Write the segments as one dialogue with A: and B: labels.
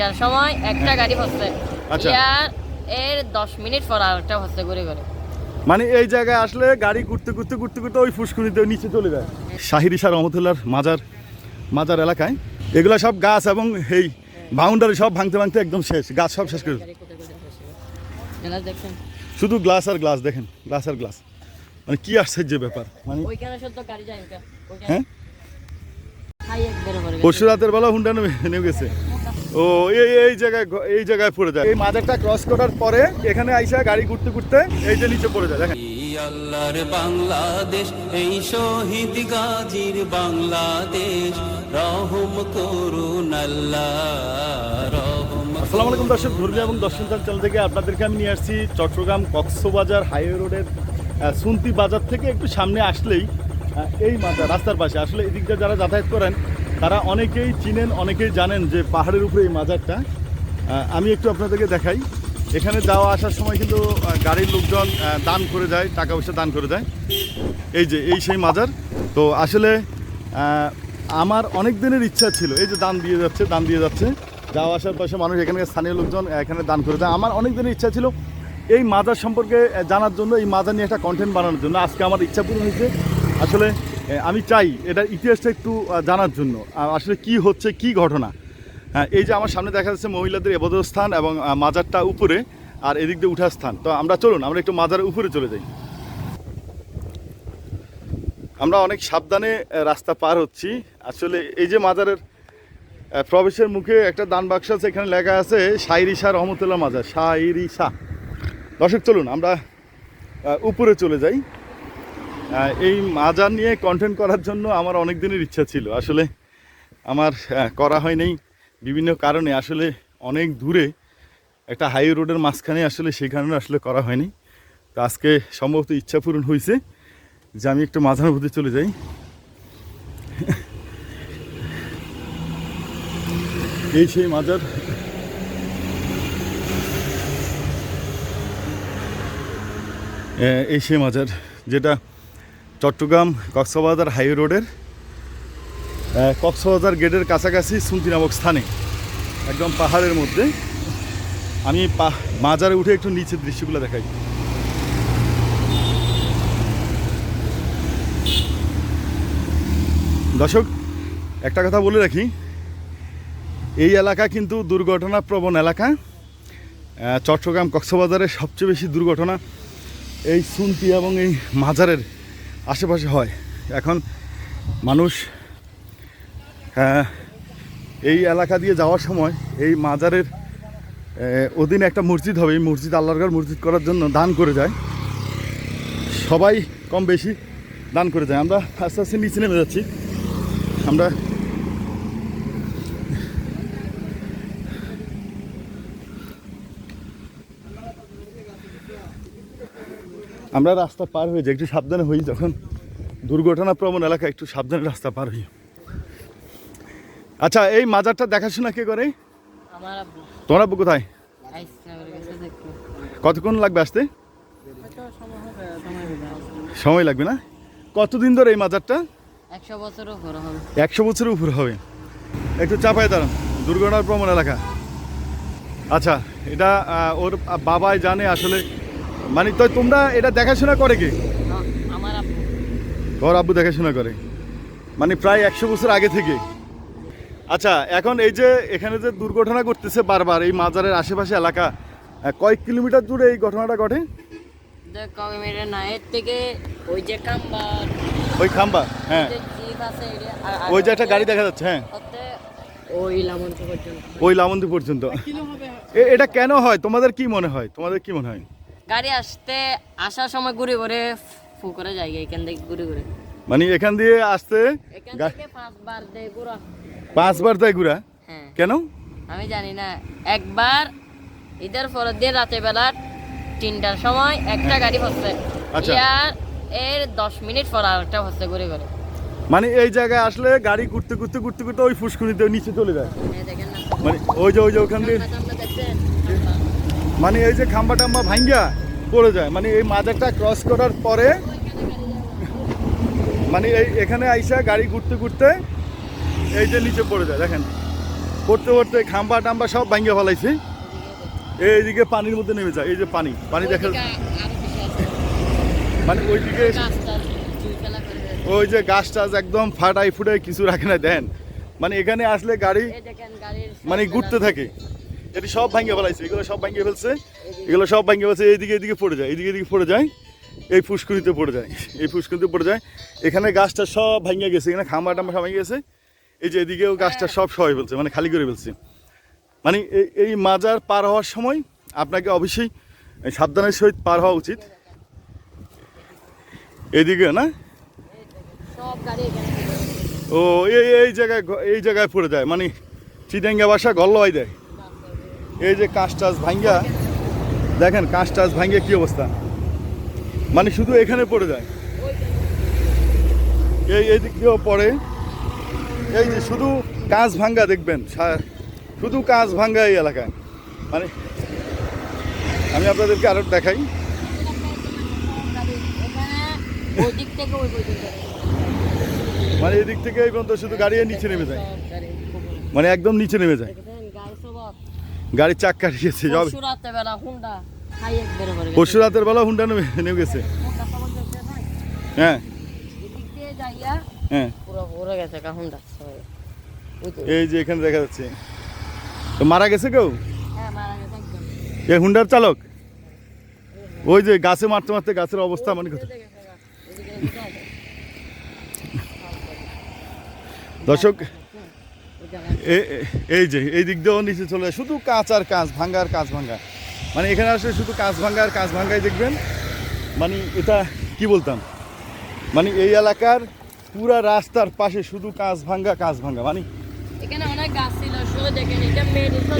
A: তার সময় একটা গাড়ি হচ্ছে।
B: আচ্ছা।
A: ইয়ার এর দশ মিনিট পর আর একটা হচ্ছে ঘুরে ঘুরে।
B: মানে এই জায়গায় আসলে গাড়ি ঘুরতে ঘুরতে ঘুরতে ঘুরতে ওই ফুসকুনিতে নিচে চলে যায়। শাহির ইশা রহমতুল্লার মাজার মাজার এলাকায়। এগুলো সব গাছ এবং এই বাউন্ডারি সব ভাঙতে ভাঙতে একদম শেষ। গাছ সব শেষ করে শুধু গ্লাস আর গ্লাস দেখেন। গ্লাস আর গ্লাস। মানে কি আশ্চর্য ব্যাপার। মানে হ্যাঁ। পরশু রাতের বেলা হুন্ডা নেমে গেছে। ও এই এই জায়গায় এই জায়গায় পড়ে যায়। এই মাজারটা ক্রস করার পরে এখানে আইসা গাড়ি ঘুরতে ঘুরতে এই যে নিচে পড়ে যায় দেখেন।
C: আল্লাহর বাংলাদেশ এই শহীদ গাজীর বাংলাদেশ। রহম করুন আল্লাহ
B: আসসালামু আলাইকুম দর্শক ধর্মীয় এবং দর্শন চ্যানেল থেকে আপনাদেরকে আমি নিয়ে আসছি চট্টগ্রাম কক্সবাজার হাইওয়ে রোডের সুন্তি বাজার থেকে একটু সামনে আসলেই এই মাজার রাস্তার পাশে। আসলে এদিক দিয়ে যারা যাতায়াত করেন তারা অনেকেই চিনেন, অনেকেই জানেন যে পাহাড়ের উপরে এই মাজারটা। আমি একটু আপনাদেরকে দেখাই। এখানে যাওয়া আসার সময় কিন্তু গাড়ির লোকজন দান করে যায় টাকা পয়সা দান করে দেয় এই যে, এই সেই মাজার। তো আসলে আমার অনেক দিনের ইচ্ছা ছিল, এই যে দান দিয়ে যাচ্ছে, দান দিয়ে যাচ্ছে। যাওয়া আসার পাশে মানুষ এখানে স্থানীয় লোকজন এখানে দান করে দেয় আমার অনেক দিনের ইচ্ছা ছিল এই মাজার সম্পর্কে জানার জন্য, এই মাজার নিয়ে একটা কন্টেন্ট বানানোর জন্য। আজকে আমার ইচ্ছা পূরণ হয়েছে। আসলে আমি চাই এটার ইতিহাসটা একটু জানার জন্য। আসলে কি হচ্ছে, কি ঘটনা? হ্যাঁ এই যে আমার সামনে দেখা যাচ্ছে মহিলাদের এবাদত স্থান এবং মাজারটা উপরে আর এদিক দিয়ে উঠার স্থান তো আমরা চলুন, আমরা একটু মাজার উপরে চলে যাই। আমরা অনেক সাবধানে রাস্তা পার হচ্ছি। আসলে এই যে মাজারের প্রবেশের মুখে একটা দান বাক্স আছে, এখানে লেখা আছে শাইরি শাহ রহমতুল্লাহ মাজার। শাইরি শাহ। দর্শক, চলুন, আমরা উপরে চলে যাই। এই মাজার নিয়ে কন্টেন্ট করার জন্য আমার অনেক দিনের ইচ্ছা ছিল। আসলে আমার করা হয়নি বিভিন্ন কারণে। আসলে অনেক দূরে একটা হাই রোডের মাঝখানে আসলে কারণে আসলে করা হয়নি। তো আজকে সম্ভবত ইচ্ছা পূরণ হয়েছে যে আমি একটু মাঝার মধ্যে চলে যাই। এই সেই মাজার। এই সেই মাজার যেটা চট্টগ্রাম কক্সবাজার হাই রোডের কক্সবাজার গেটের কাছাকাছি সুন্তি নামক স্থানে, একদম পাহাড়ের মধ্যে, আমি মাজারে উঠে একটু নিচের দৃশ্যগুলো দেখাই। দর্শক, একটা কথা বলে রাখি, এই এলাকা কিন্তু দুর্ঘটনা প্রবণ এলাকা চট্টগ্রাম কক্সবাজারের সবচেয়ে বেশি দুর্ঘটনা এই সুন্তি এবং এই মাজারের আশেপাশে হয়। এখন মানুষ এই এলাকা দিয়ে যাওয়ার সময় এই মাজারের অধীনে একটা মসজিদ হবে। এই মসজিদ আল্লাহর মসজিদ করার জন্য দান করে যায়। সবাই কম বেশি দান করে যায়। আমরা আস্তে আস্তে নিচে নেমে যাচ্ছি। আমরা আমরা রাস্তা পার হয়ে যাই একটু সাবধানে হই যখন। দুর্ঘটনা প্রবণ এলাকা একটু সাবধানে রাস্তা পার হই। আচ্ছা এই মাজারটা দেখাশোনা কে করে? তোমার আব্বু কোথায়? কতক্ষণ লাগবে আসতে?
A: সময়
B: লাগবে না? কতদিন ধরে এই মাজারটা?
A: একশো
B: বছরের উপর হবে। একটু চাপায় দাঁড়ান দুর্ঘটনার প্রবণ এলাকা। আচ্ছা এটা ওর বাবাই জানে আসলে মানে তো তোমরা এটা দেখাশোনা করে কে?
A: আমার আব্বু।
B: তোর আব্বু দেখাশোনা করে? মানে প্রায় একশো বছর আগে থেকে? আচ্ছা এখন এই যে এখানে যে দুর্ঘটনা ঘটতেছে বারবার এই মাজারের আশেপাশে এলাকা কয়েক কিলোমিটার দূরে এই ঘটনাটা ঘটে?
A: ওই যে কাম্বার
B: ওই খাম্বা হ্যাঁ। ওই যে একটা গাড়ি দেখা যাচ্ছে হ্যাঁ।
A: ওই
B: ওই লামন্দি পর্যন্ত। এ- এটা কেন হয়? তোমাদের কি মনে হয়? তোমাদের কি মনে হয়?
A: গাড়ি আসতে আসার সময় ঘুরে ঘুরে ফু করে যায় এখান থেকে ঘুরে ঘুরে।
B: মানে এখান দিয়ে আসতে
A: এখান থেকে পাঁচবার দেয় ঘুরা।
B: পাঁচবার তাই ঘুরা?
A: হ্যাঁ।
B: কেন?
A: আমি জানি না। একবার ঈদের পরের দিন রাতের বেলা তিনটার সময় একটা গাড়ি হচ্ছে।
B: আচ্ছা।
A: ইয়ার এর দশ মিনিট পর আরেকটা হচ্ছে ঘুরে ঘুরে।
B: মানে এই জায়গায় আসলে গাড়ি ঘুরতে ঘুরতে ঘুরতে ঘুরতে ওই ফুসকুনিতে নিচে চলে যায়।
A: না।
B: মানে ওই যে ওই যে ওখান দিয়ে মানে এই যে খাম্বা টাম্বা ভাঙ্গা পড়ে যায়। মানে এই মাজারটা ক্রস করার পরে মানে এই এখানে আইসা গাড়ি ঘুরতে ঘুরতে এই যে নিচে পড়ে যায় দেখেন। পড়তে পড়তে খাম্বা টাম্বা সব ভাঙ্গে ফেলাইছে। এইদিকে পানির মধ্যে নেমে যায় এই যে পানি। পানি দেখা
A: ওইদিকে আরও বেশি আছে।
B: মানে ওইদিকে। ওই যে গাছ টাছ একদম ফাটাই ফুটাই কিছু রাখে না দেন। মানে এখানে আসলে গাড়ি
A: দেখেন
B: মানে ঘুরতে থাকে। এটি সব ভাঙ্গে ফেলাইছে এগুলো সব ভাঙ্গে ফেলছে এগুলো সব ভাঙ্গে ফেলছে এইদিকে এদিকে পড়ে যায় এইদিকে এদিকে পড়ে যায় এই ফুসকুনিতে পড়ে যায় এই ফুসকুনিতে পড়ে যায়। এখানে গাছটা সব ভাঙ্গে গেছে এখানে খাম্বা টাম্বা সব ভেঙে গেছে এই যে এদিকেও গাছটা সব সবাই ফেলছে মানে খালি করে ফেলছে। মানে এই- এই মাজার পার হওয়ার সময় আপনাকে অবশ্যই সাবধানের সহিত পার হওয়া উচিত। এদিকে না। ও এই এই জায়গায় এই জায়গায় পড়ে যায় মানে চিটাঙ্গা বাসা গল্লয় দেয়। এই যে কাঁচ টাচ ভাঙ্গা দেখেন কাঁচ টাচ ভাঙ্গে কি অবস্থা? মানে শুধু এখানে পড়ে যায়। এই এই দিক দিয়েও পড়ে। এই যে শুধু কাঁচ ভাঙ্গা দেখবেন শুধু কাঁচ ভাঙ্গা এই এলাকায়। মানে আমি আপনাদেরকে আরও দেখাই। মানে এদিক থেকে এই পর্যন্ত শুধু গাড়ি নিচে নেমে যায়। মানে একদম নিচে নেমে যায়। গাড়ির চাক্কা গেছে যাবে।
A: পরশু
B: রাতের বেলা হুন্ডা নেমে গেছে। হ্যাঁ। হ্যাঁ।
A: গেছে। ওই তো-
B: এই যে এখানে দেখা যাচ্ছে। তো মারা গেছে কেউ?
A: হ্যাঁ
B: এই হুন্ডার চালক? ওই যে গাছে মারতে মারতে গাছের অবস্থা মানে কথা। দর্শক এ- এ- এই যে এই দিক দিয়েও নিচে চলে যায় শুধু কাঁচ আর কাঁচ ভাঙ্গা আর কাঁচ ভাঙ্গা। মানে এখানে আসলে শুধু কাঁচ ভাঙ্গা আর কাঁচ ভাঙ্গাই দেখবেন। মানে এটা কি বলতাম? মানে এই এলাকার পুরা রাস্তার পাশে শুধু কাঁচ ভাঙ্গা কাঁচ ভাঙ্গা। মানে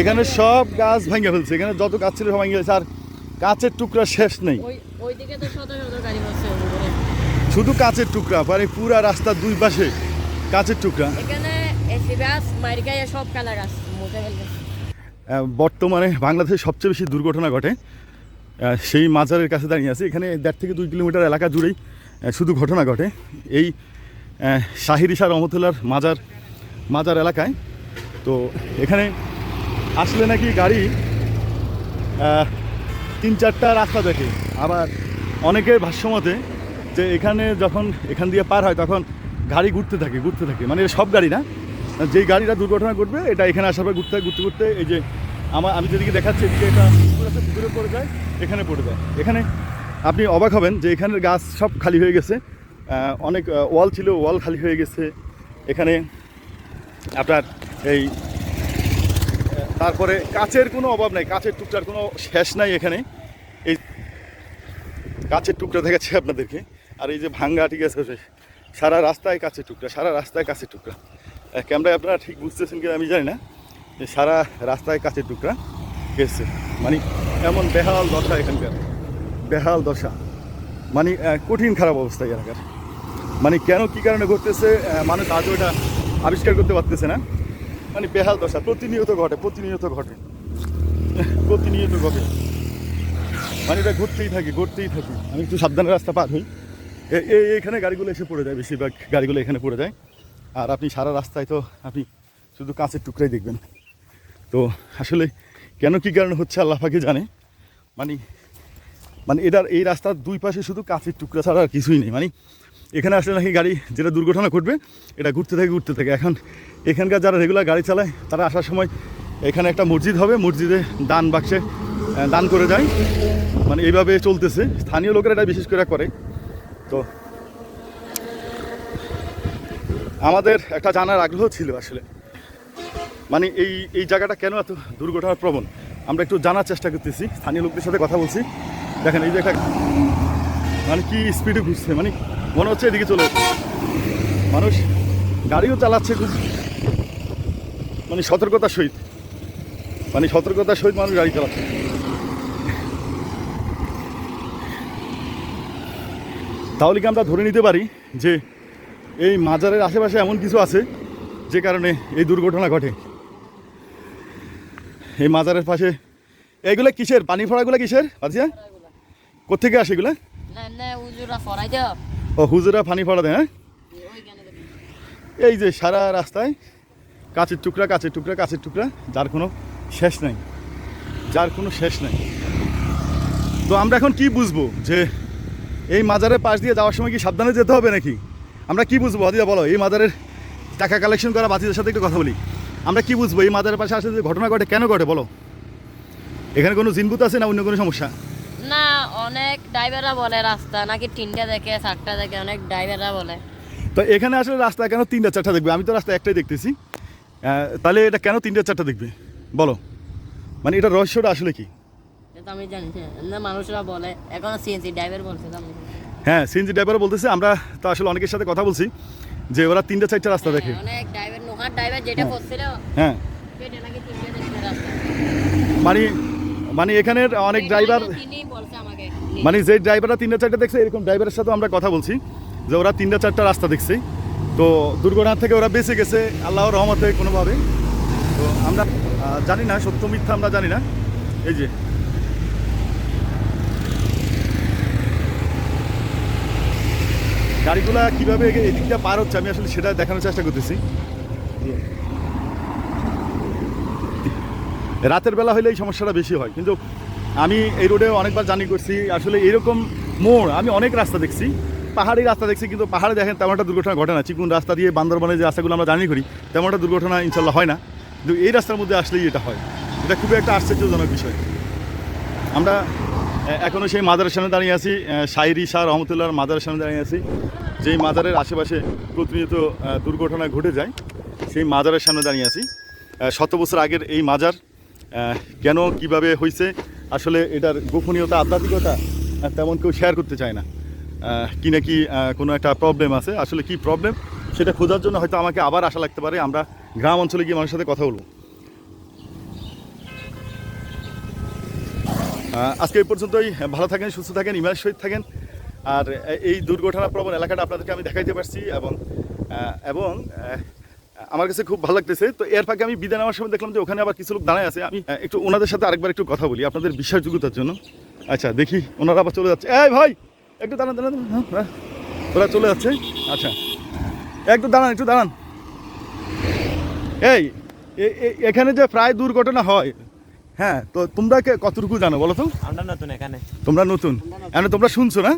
A: এখানে
B: সব গাছ ভেঙে ফেলছে। এখানে যত গাছ ছিল সব ভেঙে আর কাঁচের টুকরা শেষ নেই। শুধু কাঁচের টুকরা। মানে পুরা রাস্তার দুই পাশে কাঁচের টুকরা। বর্তমানে বাংলাদেশে সবচেয়ে বেশি দুর্ঘটনা ঘটে। সেই মাজারের কাছে দাঁড়িয়ে আছে। এখানে দেড় থেকে দুই কিলোমিটার এলাকা জুড়েই শুধু ঘটনা ঘটে। এই শাহিরিশা রহমতুল্লার মাজার মাজার এলাকায়। তো এখানে আসলে নাকি গাড়ি তিন চারটা রাস্তা দেখে। আবার অনেকের ভাষ্যমতে যে এখানে যখন এখান দিয়ে পার হয়, তখন গাড়ি ঘুরতে থাকে ঘুরতে থাকে। মানে সব গাড়ি না? যেই গাড়িটা দুর্ঘটনা ঘটবে, এটা এখানে আসার পর ঘুরতে ঘুরতে ঘুরতে এই যে আমার আমি যেদিকে দেখাচ্ছি, এদিকে এটা পুকুর পড়ে যায়, এখানে পড়ে যায়। এখানে আপনি অবাক হবেন যে এখানের গাছ সব খালি হয়ে গেছে। অনেক ওয়াল ছিল, ওয়াল খালি হয়ে গেছে। এখানে আপনার এই, তারপরে কাচের কোনো অভাব নাই, কাচের টুকটার কোনো শেষ নাই এখানে। এই কাচের টুকরা দেখাচ্ছে আপনাদেরকে। আর এই যে ভাঙ্গা ঠিক আছে, সারা রাস্তায় কাচের টুকরা সারা রাস্তায় কাচের টুকরা ক্যামেরায় আপনারা ঠিক বুঝতেছেন কিনা আমি জানি না, যে সারা রাস্তায় কাচের টুকরা গেছে। মানে এমন বেহাল দশা এখানকার, বেহাল দশা। মানে কঠিন খারাপ অবস্থা এই এলাকার। মানে কেন কি কারণে ঘটতেছে মানুষ আজও এটা আবিষ্কার করতে পারতেছে না। মানে বেহাল দশা, প্রতিনিয়ত ঘটে প্রতিনিয়ত ঘটে। প্রতিনিয়ত ঘটে। মানে এটা ঘুরতেই থাকে ঘুরতেই থাকি। আমি একটু সাবধানে রাস্তা পার হই। এখানে গাড়িগুলো এসে পড়ে যায়, বেশিরভাগ গাড়িগুলো এখানে পড়ে যায়। আর আপনি সারা রাস্তায় তো আপনি শুধু কাঁচের টুকরাই দেখবেন। তো আসলে কেন কি কারণে হচ্ছে আল্লাহ পাকে জানে? মানে মানে এটার এই রাস্তার দুই পাশে শুধু কাঁচের টুকরা ছাড়া আর কিছুই নেই। মানে এখানে আসলে নাকি গাড়ি যেটা দুর্ঘটনা ঘটবে, এটা ঘুরতে থাকে ঘুরতে থাকে। এখন এখানকার যারা রেগুলার গাড়ি চালায়, তারা আসার সময় এখানে একটা মসজিদ হবে, মসজিদে দান বাক্সে দান করে যায়। মানে এইভাবে চলতেছে। স্থানীয় লোকেরা এটা বিশেষ করে করে। তো আমাদের একটা জানার আগ্রহ ছিল আসলে। মানে এই এই জায়গাটা কেন এত দুর্ঘটনার প্রবণ আমরা একটু জানার চেষ্টা করতেছি, স্থানীয় লোকদের সাথে কথা বলছি। দেখেন, এই যে একটা মানে কি স্পিডে ঘুরছে মানে মনে হচ্ছে এদিকে চলে মানুষ গাড়িও চালাচ্ছে খুব মানে সতর্কতার সহিত। মানে সতর্কতার সহিত মানুষ গাড়ি চালাচ্ছে। তাহলে কি আমরা ধরে নিতে পারি যে এই মাজারের আশেপাশে এমন কিছু আছে যে কারণে এই দুর্ঘটনা ঘটে। এই মাজারের পাশে এইগুলো কিসের? পানি ফোড়াগুলো কিসের? আচ্ছা কোথেকে আসে এগুলো? ও হুজুরা পানি ফোড়া দেয় হ্যাঁ? এই যে সারা রাস্তায় কাছের টুকরা কাছের টুকরা কাছের টুকরা যার কোনো শেষ নাই। যার কোনো শেষ নাই। তো আমরা এখন কি বুঝব যে এই মাজারের পাশ দিয়ে যাওয়ার সময় কি সাবধানে যেতে হবে নাকি? আমরা কি বুঝব? হাদিদা বলো। এই মাদারের টাকা কালেকশন করা বাতিদের সাথে একটু কথা বলি। আমরা কি বুঝব? এই মাদারের পাশে আসলে ঘটনা ঘটে কেন ঘটে বলো? এখানে কোনো জিনবুত আছে না অন্য কোনো সমস্যা?
A: না অনেক ড্রাইভাররা বলে রাস্তা। নাকি তিনটা দেখে চারটা দেখে অনেক ড্রাইভাররা বলে।
B: তো এখানে আসলে রাস্তা কেন তিনটা চারটা দেখবে? আমি তো রাস্তা একটাই দেখতেছি। তাহলে এটা কেন তিনটা চারটা দেখবে? বলো। মানে এটা রহস্যটা আসলে কি?
A: আমি জানি না। না মানুষরা বলে। এখন সিএনসি ড্রাইভার বলছে
B: হ্যাঁ সিএনজি ড্রাইভারও বলতেছে আমরা তো আসলে অনেকের সাথে কথা বলছি যে ওরা তিনটা চারটা রাস্তা দেখে।
A: হ্যাঁ,
B: হ্যাঁ। হ্যাঁ। মানে মানে এখানের অনেক ড্রাইভার মানে যে ড্রাইভাররা তিনটা চারটা দেখছে এরকম ড্রাইভারের সাথেও আমরা কথা বলছি যে ওরা তিনটা চারটা রাস্তা দেখছে। তো দুর্ঘটনা থেকে ওরা বেঁচে গেছে আল্লাহর রহমতে কোনোভাবে। তো আমরা জানি না সত্য মিথ্যা আমরা জানি না। এই যে গাড়িগুলা কীভাবে এদিকটা পার হচ্ছে, আমি আসলে সেটা দেখানোর চেষ্টা করতেছি। রাতের বেলা হলে এই সমস্যাটা বেশি হয়, কিন্তু আমি এই রোডে অনেকবার জানি করছি, আসলে এরকম মোড়, আমি অনেক রাস্তা দেখছি, পাহাড়ি রাস্তা দেখছি, কিন্তু পাহাড়ে দেখেন তেমন একটা দুর্ঘটনা ঘটে না। চিকুন রাস্তা দিয়ে বান্দরবনে যে রাস্তাগুলো আমরা জানি করি, তেমন একটা দুর্ঘটনা ইনশাল্লাহ হয় না। কিন্তু এই রাস্তার মধ্যে আসলেই এটা হয়। এটা খুবই একটা আশ্চর্যজনক বিষয়। আমরা এ- এখনও সেই মাদারের সামনে দাঁড়িয়ে আছি। শাইরি শাহ রহমতুল্লাহর মাদারের সামনে দাঁড়িয়ে আছি। যেই মাজারের আশেপাশে প্রতিনিয়ত দুর্ঘটনা ঘটে যায়, সেই মাজারের সামনে দাঁড়িয়ে আছি। শত বছর আগের এই মাজার কেন, কীভাবে হয়েছে আসলে এটার গোপনীয়তা, আধ্যাত্মিকতা তেমন কেউ শেয়ার করতে চায় না। কি নাকি কোনো একটা প্রবলেম আছে। আসলে কি প্রবলেম সেটা খোঁজার জন্য হয়তো আমাকে আবার আশা লাগতে পারে। আমরা গ্রাম অঞ্চলে গিয়ে মানুষের সাথে কথা বলব। আজকে এই পর্যন্তই। ভালো থাকেন সুস্থ থাকেন ইমানের সহিত থাকেন। আর এই দুর্ঘটনা প্রবণ এলাকাটা আপনাদেরকে আমি দেখাইতে পারছি এবং এবং আমার কাছে খুব ভালো লাগতেছে। তো এর ফাঁকে আমি বিদায় নেওয়ার সময় দেখলাম যে ওখানে আবার কিছু লোক দাঁড়ায় আছে। আমি একটু ওনাদের সাথে আরেকবার একটু কথা বলি আপনাদের বিশ্বাসযোগ্যতার জন্য। আচ্ছা দেখি ওনারা আবার চলে যাচ্ছে। এই ভাই একটু দাঁড়ান দাঁড়ান হ্যাঁ, হ্যাঁ। ওরা চলে যাচ্ছে। আচ্ছা একটু দাঁড়ান একটু দাঁড়ান। এই এখানে যে প্রায় দুর্ঘটনা হয় হ্যাঁ তো তোমরা কে কতটুকু জানো বলো তো?
D: আমরা নতুন এখানে।
B: তোমরা নতুন? মানে তোমরা শুনছো না?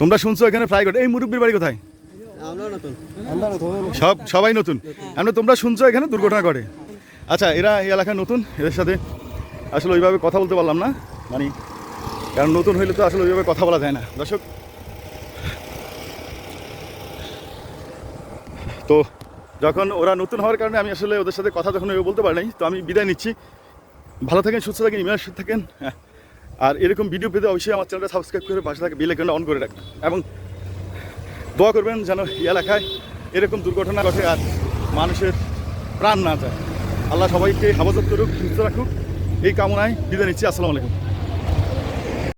B: তোমরা শুনছো এখানে ফ্রাই করে এই মুরব্বীর বাড়ি কোথায়? সব সবাই নতুন? এমনি তোমরা শুনছো এখানে দুর্ঘটনা ঘটে। আচ্ছা এরা এই এলাকায় নতুন? এদের সাথে আসলে ওইভাবে কথা বলতে পারলাম না। মানে কারণ নতুন হইলে তো আসলে ওইভাবে কথা বলা যায় না। দর্শক তো যখন ওরা নতুন হওয়ার কারণে আমি আসলে ওদের সাথে কথা যখন ওইভাবে বলতে পারি নাই তো আমি বিদায় নিচ্ছি। ভালো থাকেন, সুস্থ থাকেন সুস্থ থাকেন। আর এরকম ভিডিও পেতে অবশ্যই আমার চ্যানেলটা সাবস্ক্রাইব করে পাশে থাকে বেল অন করে রাখবেন। এবং দোয়া করবেন যেন এলাকায় এরকম দুর্ঘটনা ঘটে আর মানুষের প্রাণ না যায়। আল্লাহ সবাইকে হেফাজত করুক, সুস্থ রাখুক। এই কামনায় বিদায় নিচ্ছি। আসসালামু আলাইকুম।